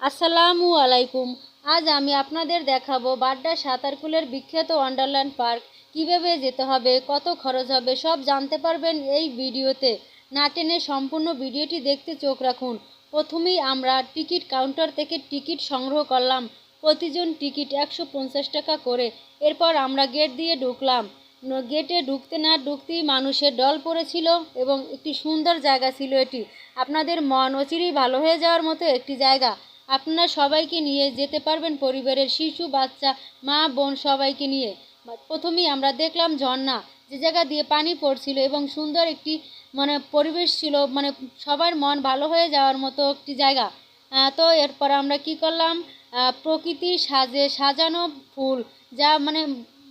আসসালামু আলাইকুম। আজ আমি আপনাদের দেখাবো বাড্ডা সাঁতারকুলের বিখ্যাত ওয়ান্ডারল্যান্ড পার্ক। কীভাবে যেতে হবে, কত খরচ হবে, সব জানতে পারবেন এই ভিডিওতে। না টেনে সম্পূর্ণ ভিডিওটি দেখতে চোখ রাখুন। প্রথমেই আমরা টিকিট কাউন্টার থেকে টিকিট সংগ্রহ করলাম। প্রতিজন টিকিট একশো পঞ্চাশ টাকা করে। এরপর আমরা গেট দিয়ে ঢুকলাম। গেটে ঢুকতে না ঢুকতেই মানুষের ডল পড়েছিল এবং একটি সুন্দর জায়গা ছিল এটি। আপনাদের মন অচিরেই ভালো হয়ে যাওয়ার মতো একটি জায়গা। আপনারা সবাইকে নিয়ে যেতে পারবেন পরিবারের শিশু, বাচ্চা, মা, বোন সবাইকে নিয়ে। প্রথমেই আমরা দেখলাম ঝর্ণা, যে জায়গা দিয়ে পানি পড়ছিল এবং সুন্দর একটি মানে পরিবেশ ছিল মানে সবার মন ভালো হয়ে যাওয়ার মতো একটি জায়গা। তো এরপর আমরা কি করলাম? প্রকৃতির প্রকৃতি সাজে সাজানো ফুল, যা মানে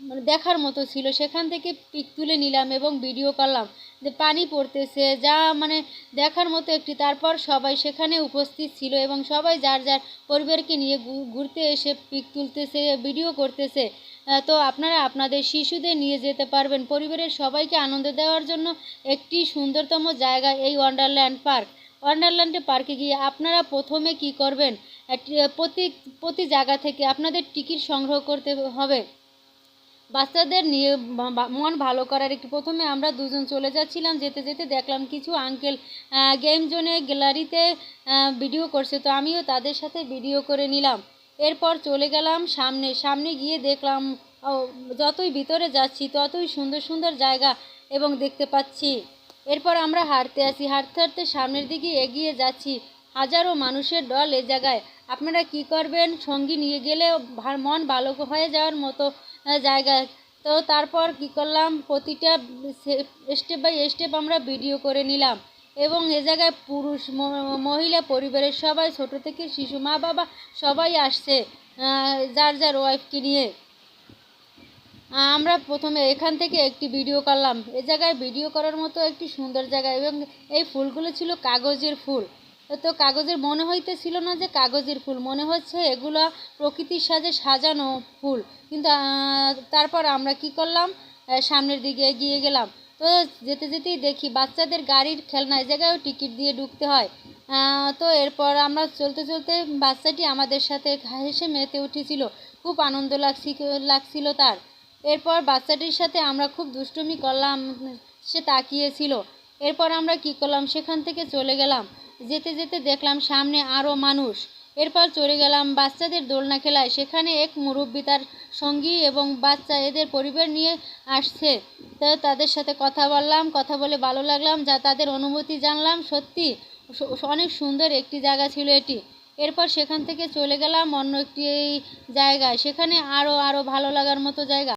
মানে দেখার মতো ছিল। সেখান থেকে পিক তুলে নিলাম এবং ভিডিও করলাম যে পানি পড়তেছে, যা মানে দেখার মতো একটি। তারপর সবাই সেখানে উপস্থিত ছিল এবং সবাই যার যার পরিবারকে নিয়ে ঘুরতে এসে পিক তুলতেছে ভিডিও করতেছে। তো আপনারা আপনাদের শিশুদের নিয়ে যেতে পারবেন। পরিবারের সবাইকে আনন্দ দেওয়ার জন্য একটি সুন্দরতম জায়গা এই ওয়ান্ডারল্যান্ড পার্ক ওয়ান্ডারল্যান্ডে পার্কে গিয়ে আপনারা প্রথমে কি করবেন? প্রতি প্রতি জায়গা থেকে আপনাদের টিকিট সংগ্রহ করতে হবে। বাচ্চাদের নিয়ে মন ভালো করার একটু প্রথমে আমরা দুজন চলে যাচ্ছিলাম, যেতে যেতে দেখলাম কিছু আঙ্কেল গেম জোনে গ্যালারিতে ভিডিও করছে। তো আমিও তাদের সাথে ভিডিও করে নিলাম। এরপর চলে গেলাম সামনে। সামনে গিয়ে দেখলাম যতই ভিতরে যাচ্ছি, ততই সুন্দর সুন্দর জায়গা এবং দেখতে পাচ্ছি। এরপর আমরা হাঁটতে আসি। হাঁটতে হাঁটতে সামনের দিকে এগিয়ে যাচ্ছি। হাজারো মানুষের দল এ জায়গায়। আপনারা কি করবেন? সঙ্গী নিয়ে গেলে মন ভালো হয়ে যাওয়ার মতো আহ, জায়গা। তো তারপর কি করলাম প্রতিটা স্টেপ বাই স্টেপ আমরা ভিডিও করে নিলাম। এবং এ জায়গায় পুরুষ মহিলা পরিবারের সবাই ছোট থেকে শিশু মা বাবা সবাই আসছে যার যার ওয়াইফকে নিয়ে। আমরা প্রথমে এখান থেকে একটি ভিডিও করলাম। এ জায়গায় ভিডিও করার মতো একটি সুন্দর জায়গা এবং এই ফুলগুলো ছিল কাগজের ফুল। তো কাগজের, মনে হইতেছিল না যে কাগজের ফুল, মনে হচ্ছে এগুলো প্রকৃতির সাজে সাজানো ফুল। কিন্তু তারপর আমরা কি করলাম? সামনের দিকে এগিয়ে গেলাম। তো যেতে যেতেই দেখি বাচ্চাদের গাড়ির খেলনা এই জায়গায়ও টিকিট দিয়ে ঢুকতে হয়। তো এরপর আমরা চলতে চলতে বাচ্চাটি আমাদের সাথে হেসে মেতে উঠেছিল। খুব আনন্দ লাগছি, লাগছিল তার। এরপর বাচ্চাটির সাথে আমরা খুব দুষ্টুমি করলাম, সে তাকিয়েছিল। এরপর আমরা কি করলাম? সেখান থেকে চলে গেলাম। যেতে যেতে দেখলাম সামনে আরও মানুষ। এরপর চলে গেলাম বাচ্চাদের দোলনা খেলায়। সেখানে এক মুরব্বী তার সঙ্গী এবং বাচ্চা এদের পরিবার নিয়ে আসছে। তো তাদের সাথে কথা বললাম, কথা বলে ভালো লাগলাম, যা তাদের অনুভূতি জানলাম। সত্যি অনেক সুন্দর একটি জায়গা ছিল এটি। এরপর সেখান থেকে চলে গেলাম অন্য একটি জায়গায়। সেখানে আরও আরও ভালো লাগার মতো জায়গা।